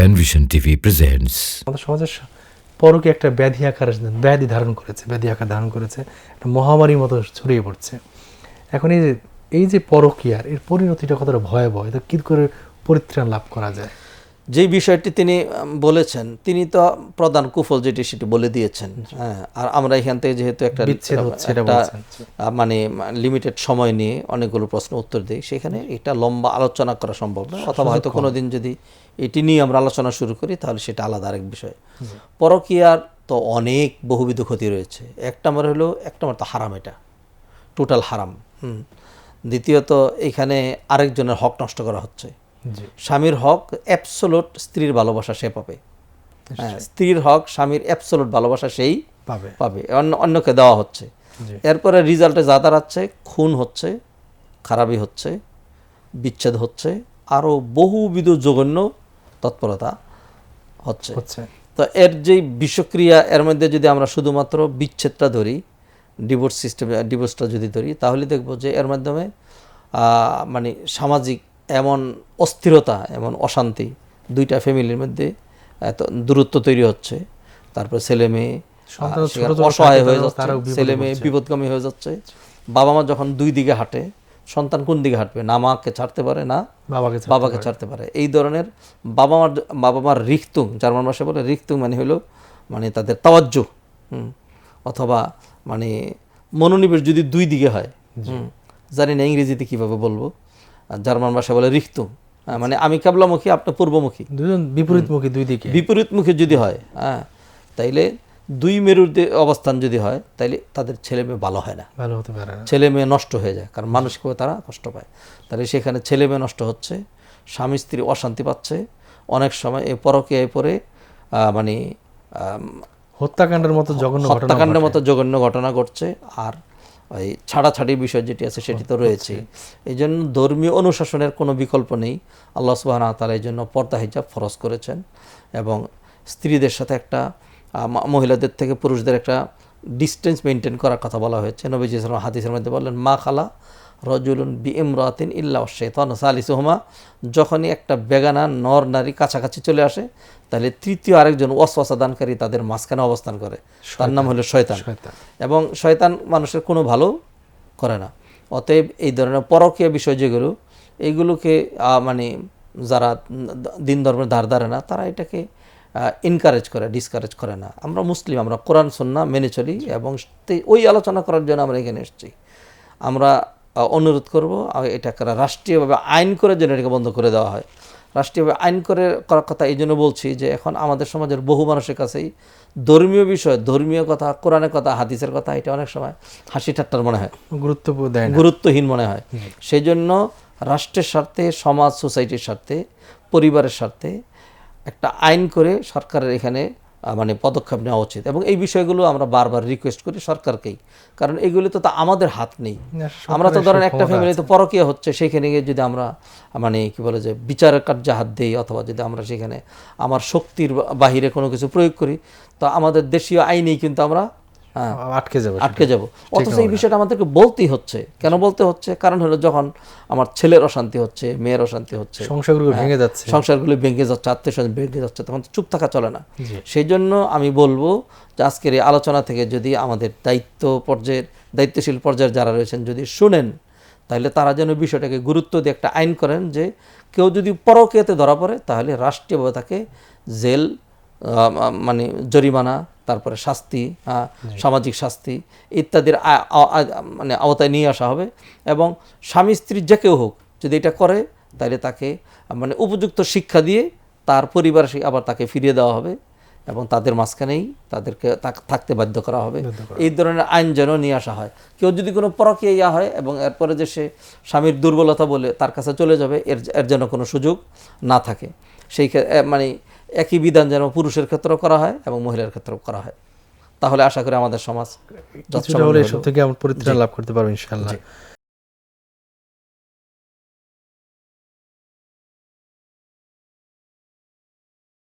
Panvision TV presents আমাদের সমাজের পরকে একটা ব্যাধি আকার ব্যাধি ধারণ করেছে, ব্যাধি আকার ধারণ করেছে, একটা মহামারীর মতো ছড়িয়ে পড়ছে। এখন এই যে এই যে পরকিয়ার, এর পরিণতিটা কতটা ভয়াবহ, এটা কি করে পরিত্রাণ লাভ করা যায়? যেই বিষয়টি তিনি বলেছেন তিনি তো প্রধান কুফল যেটি সেটি বলে দিয়েছেন হ্যাঁ আর আমরা এখান থেকে যেহেতু একটা একটা। আহ, মানে লিমিটেড সময় নিয়ে অনেকগুলো প্রশ্ন উত্তর দিই সেখানে এটা লম্বা আলোচনা করা সম্ভব না। অথবা হয়তো কোনোদিন যদি এটি নিয়ে আমরা আলোচনা শুরু করি তাহলে সেটা আলাদা আরেক বিষয়। পরকীয়ার তো অনেক বহুবিধ ক্ষতি রয়েছে। এক নম্বর হলো এক নম্বর তো হারাম এটা। টোটাল হারাম হুম। দ্বিতীয়ত এখানে আরেকজনের হক নষ্ট করা হচ্ছে। স্বামীর হক অ্যাবসোলুট স্ত্রীর ভালোবাসা সে পাবে। হ্যাঁ স্ত্রীর হক স্বামীর অ্যাবসোলুট ভালোবাসা সেই পাবে। পাবে। অন্য অন্যকে দেওয়া হচ্ছে। এরপরে রেজাল্টে যা দাঁড়াচ্ছে খুন হচ্ছে খারাপই হচ্ছে বিচ্ছেদ হচ্ছে আরও বহুবিধ জঘন্য তৎপরতা হচ্ছে। হচ্ছে। তো এর যে বিষক্রিয়া এর মধ্যে যদি আমরা শুধুমাত্র বিচ্ছেদটা ধরি ডিভোর্স সিস্টেম ডিভোর্সটা যদি ধরি তাহলে দেখব যে এর মাধ্যমে মানে সামাজিক এমন অস্থিরতা এমন অশান্তি দুইটা ফ্যামিলির মধ্যে এত দূরত্ব তৈরি হচ্ছে। তারপর ছেলে মেয়ে অসহায় হয়ে যাচ্ছে ছেলে মেয়ে বিপদগামী হয়ে যাচ্ছে। বাবা মা যখন দুই দিকে হাঁটে সন্তান কোন দিকে হাঁটবে? না মাকে ছাড়তে পারে না বাবাকে ছাড়তে বাবাকে ছাড়তে পারে। এই ধরনের বাবা মার বাবা মার রিক্তুং জার্মান ভাষায় বলে রিক্তুং মানে হলো মানে তাদের তাওয়াজ্য হুম, অথবা মানে মনোনিবেশ যদি দুই দিকে হয় জানি না ইংরেজিতে কীভাবে বলব। জার্মান ভাষায় বলে রিক্তুং। হ্যাঁ, মানে আমি কাবলামুখী আপনার পূর্বমুখী। দুজন বিপরীতমুখী দুই দিকে। বিপরীতমুখী যদি হয় হ্যাঁ তাইলে দুই মেরুর অবস্থান যদি হয় তাইলে তাদের ছেলে মেয়ে ভালো হয় না। ভালো হতে পারে না। ছেলে মেয়ে নষ্ট হয়ে যায় কারণ মানসিকভাবে তারা কষ্ট পায়। তাহলে সেখানে ছেলে মেয়ে নষ্ট হচ্ছে স্বামী স্ত্রী অশান্তি পাচ্ছে। অনেক সময় এই পরকীয়ায় পরে মানে হত্যাকাণ্ডের মতো জঘন্য হত্যাকাণ্ডের মতো জঘন্য ঘটনা ঘটছে। আর ওই ছাড়াছাড়ি বিষয় যেটি আছে সেটি তো রয়েছে। এই জন্য ধর্মীয় অনুশাসনের কোনো বিকল্প নেই। আল্লাহ সুবাহ তালা এই জন্য পর্দা হিজাব ফরজ করেছেন এবং স্ত্রীদের সাথে একটা মহিলাদের থেকে পুরুষদের একটা ডিস্টেন্স মেনটেন করার কথা বলা হয়েছে। নবীজি সাল্লাম হাদিসের মধ্যে বললেন মা খালা রজুলুন বি ইমরাতিন ইল্লা শেতন সালিসুহমা। যখনই একটা বেগানা নর নারী কাছাকাছি চলে আসে তাহলে তৃতীয় আরেকজন ওয়াসওয়াসা দানকারী তাদের মাঝখানে অবস্থান করে। তার নাম হলো শয়তান। এবং শয়তান মানুষের কোনো ভালো করে না। অতএব এই ধরনের পরকীয় বিষয় যেগুলো এইগুলোকে মানে যারা দিন ধর্মের ধার ধারে না তারা এটাকে ইনকারেজ করে ডিসকারেজ করে না। আমরা মুসলিম আমরা কোরআন সন্না মেনে চলি এবং ওই আলোচনা করার জন্য আমরা এখানে এসেছি। আমরা অনুরোধ করব এটাকে রাষ্ট্রীয়ভাবে আইন করে যেন এটাকে বন্ধ করে দেওয়া হয়। রাষ্ট্রীয়ভাবে আইন করে করার কথা এই জন্য বলছি যে এখন আমাদের সমাজের বহু মানুষের কাছেই ধর্মীয় বিষয় ধর্মীয় কথা কোরআনের কথা হাদিসের কথা এটা অনেক সময় হাসি ঠাট্টার মনে হয়। গুরুত্বপূর্ণ দেয় গুরুত্বহীন মনে হয়। সেই জন্য রাষ্ট্রের স্বার্থে সমাজ সোসাইটির স্বার্থে পরিবারের স্বার্থে একটা আইন করে সরকারের এখানে মানে পদক্ষেপ নেওয়া উচিত। এবং এই বিষয়গুলো আমরা বারবার রিকোয়েস্ট করি সরকারকেই। কারণ এগুলো তো তা আমাদের হাত নেই। আমরা তো ধরেন একটা ফ্যামিলি ফ্যামিলিতে পরকীয়া হচ্ছে সেখানে গিয়ে যদি আমরা মানে কি বলে যে বিচারের কার্যে হাত দিই অথবা যদি আমরা সেখানে আমার শক্তির বাহিরে কোনো কিছু প্রয়োগ করি তো আমাদের দেশীয় আইনেই কিন্তু আমরা আটকে যাবে আটকে যাব। অথচ এই বিষয়টা আমাদেরকে বলতেই হচ্ছে। কেন বলতে হচ্ছে? কারণ হলো যখন আমার ছেলের অশান্তি হচ্ছে মেয়ের অশান্তি হচ্ছে সংসারগুলো ভেঙে যাচ্ছে। সংসারগুলো ভেঙে যাচ্ছে আত্মীয় স্বজন ভেঙে যাচ্ছে তখন চুপ থাকা চলে না। সেই জন্য আমি বলব যে আজকের এই আলোচনা থেকে যদি আমাদের দায়িত্ব পর্যায়ের দায়িত্বশীল পর্যায়ের যারা রয়েছেন যদি শুনেন তাহলে তারা যেন বিষয়টাকে গুরুত্ব দিয়ে একটা আইন করেন যে কেউ যদি পরকীয়াতে ধরা পড়ে তাহলে রাষ্ট্রীয়ভাবে তাকে জেল মানে জরিমানা তারপরে শাস্তি সামাজিক শাস্তি ইত্যাদির মানে আওতায় নিয়ে আসা হবে এবং স্বামী স্ত্রী যে কেউ হোক যদি এটা করে তাহলে তাকে মানে উপযুক্ত শিক্ষা দিয়ে তার পরিবার আবার তাকে ফিরিয়ে দেওয়া হবে এবং তাদের মাঝখানেই তাদেরকে তাক- থাকতে বাধ্য করা হবে। এই ধরনের আইন যেন নিয়ে আসা হয়। কেউ যদি কোনো পরকীয়া ইয়া হয় এবং এরপরে যে সে স্বামীর দুর্বলতা বলে তার কাছে চলে যাবে এর এর যেন কোনো সুযোগ না থাকে। সেই মানে একই বিধান যেন পুরুষের ক্ষেত্রেও করা হয় এবং মহিলার ক্ষেত্রেও করা হয়। তাহলে আশা করি আমাদের সমাজ থেকে আমরা পরিত্রাণ লাভ করতে পারব ইনশাল্লাহ